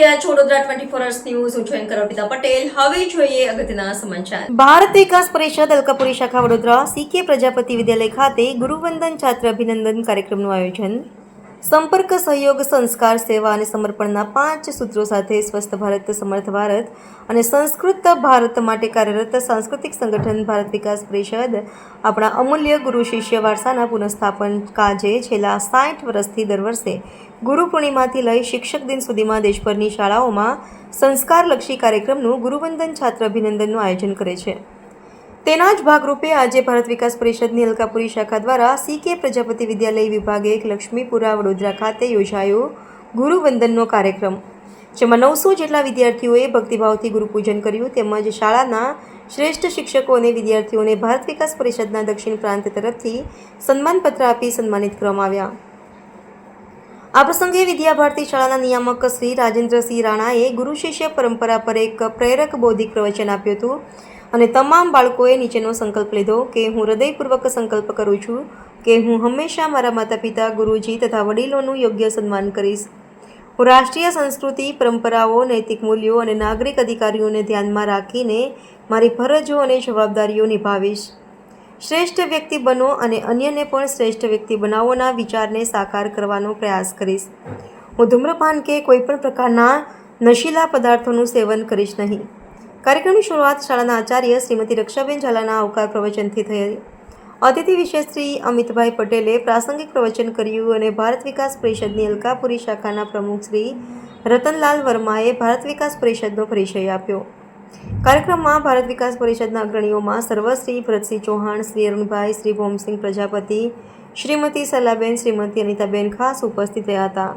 રહ્યા Vadodara twenty four hours news હું છું પટેલ. હવે જોઈએ અગત્યના સમાચાર. ભારત વિકાસ પરિષદ અલકાપુરી શાખા વડોદરા સીકે પ્રજાપતિ વિદ્યાલય ખાતે ગુરુવંદન છાત્ર અભિનંદન કાર્યક્રમનું આયોજન. સંપર્ક, સહયોગ, સંસ્કાર, સેવા અને સમર્પણના પાંચ સૂત્રો સાથે સ્વસ્થ ભારત, સમર્થ ભારત અને સંસ્કૃત ભારત માટે કાર્યરત સાંસ્કૃતિક સંગઠન ભારત વિકાસ પરિષદ આપણા અમૂલ્ય ગુરુ શિષ્ય વારસાના પુનઃસ્થાપન કાજે છેલ્લા સાઠ વર્ષથી દર વર્ષે ગુરુ પૂર્ણિમાથી લઈ શિક્ષક દિન સુધીમાં દેશભરની શાળાઓમાં સંસ્કારલક્ષી કાર્યક્રમનું ગુરુવંદન છાત્ર અભિનંદનનું આયોજન કરે છે. તેના જ ભાગરૂપે આજે ભારત વિકાસ પરિષદની અલકાપુરી શાખા દ્વારા સીકે પ્રજાપતિ વિદ્યાલય વિભાગે એક લક્ષ્મીપુરા વડોદરા ખાતે યોજાયો ગુરુવંદનનો કાર્યક્રમ, જેમાં નવસો જેટલા વિદ્યાર્થીઓએ ભક્તિભાવથી ગુરુપૂજન કર્યું તેમજ શાળાના શ્રેષ્ઠ શિક્ષકો અને વિદ્યાર્થીઓને ભારત વિકાસ પરિષદના દક્ષિણ પ્રાંત તરફથી સન્માનપત્ર આપી સન્માનિત કરવામાં આવ્યા. આ પ્રસંગે વિદ્યાભારતી શાળાના નિયામક શ્રી રાજેન્દ્રસિંહ રાણાએ ગુરુ શિષ્ય પરંપરા પર એક પ્રેરક બૌદ્ધિક પ્રવચન આપ્યું હતું. અને તમામ બાળકોએ નીચેનો સંકલ્પ લીધો કે હું હૃદયપૂર્વક સંકલ્પ કરું છું કે હું હંમેશા મારા માતા પિતા ગુરુજી તથા વડીલોનું યોગ્ય સન્માન કરીશ. હું રાષ્ટ્રીય સંસ્કૃતિ, પરંપરાઓ, નૈતિક મૂલ્યો અને નાગરિક અધિકારીઓને ધ્યાનમાં રાખીને મારી ફરજો અને જવાબદારીઓ નિભાવીશ. શ્રેષ્ઠ વ્યક્તિ બનો અને અન્યને પણ શ્રેષ્ઠ વ્યક્તિ બનાવવાના વિચારને સાકાર કરવાનો પ્રયાસ કરીશ. હું ધૂમ્રપાન કે કોઈપણ પ્રકારના નશીલા પદાર્થોનું સેવન કરીશ નહીં. કાર્યક્રમની શરૂઆત શાળાના આચાર્ય શ્રીમતી રક્ષાબેન ઝાલાના આવકાર પ્રવચનથી થઈ અતિથિ વિશેષ શ્રી અમિતભાઈ પટેલે પ્રાસંગિક પ્રવચન કર્યું અને ભારત વિકાસ પરિષદની અલકાપુરી શાખાના પ્રમુખ શ્રી રતનલાલ વર્માએ ભારત વિકાસ પરિષદનો પરિચય આપ્યો. કાર્યક્રમમાં ભારત વિકાસ પરિષદના અગ્રણીઓમાં સર્વશ્રી ભરતસિંહ ચૌહાણ, શ્રી અરુણભાઈ, શ્રી ભોમસિંહ પ્રજાપતિ, શ્રીમતી સલાબેન, શ્રીમતી અનિતાબેન ખાસ ઉપસ્થિત રહ્યા હતા.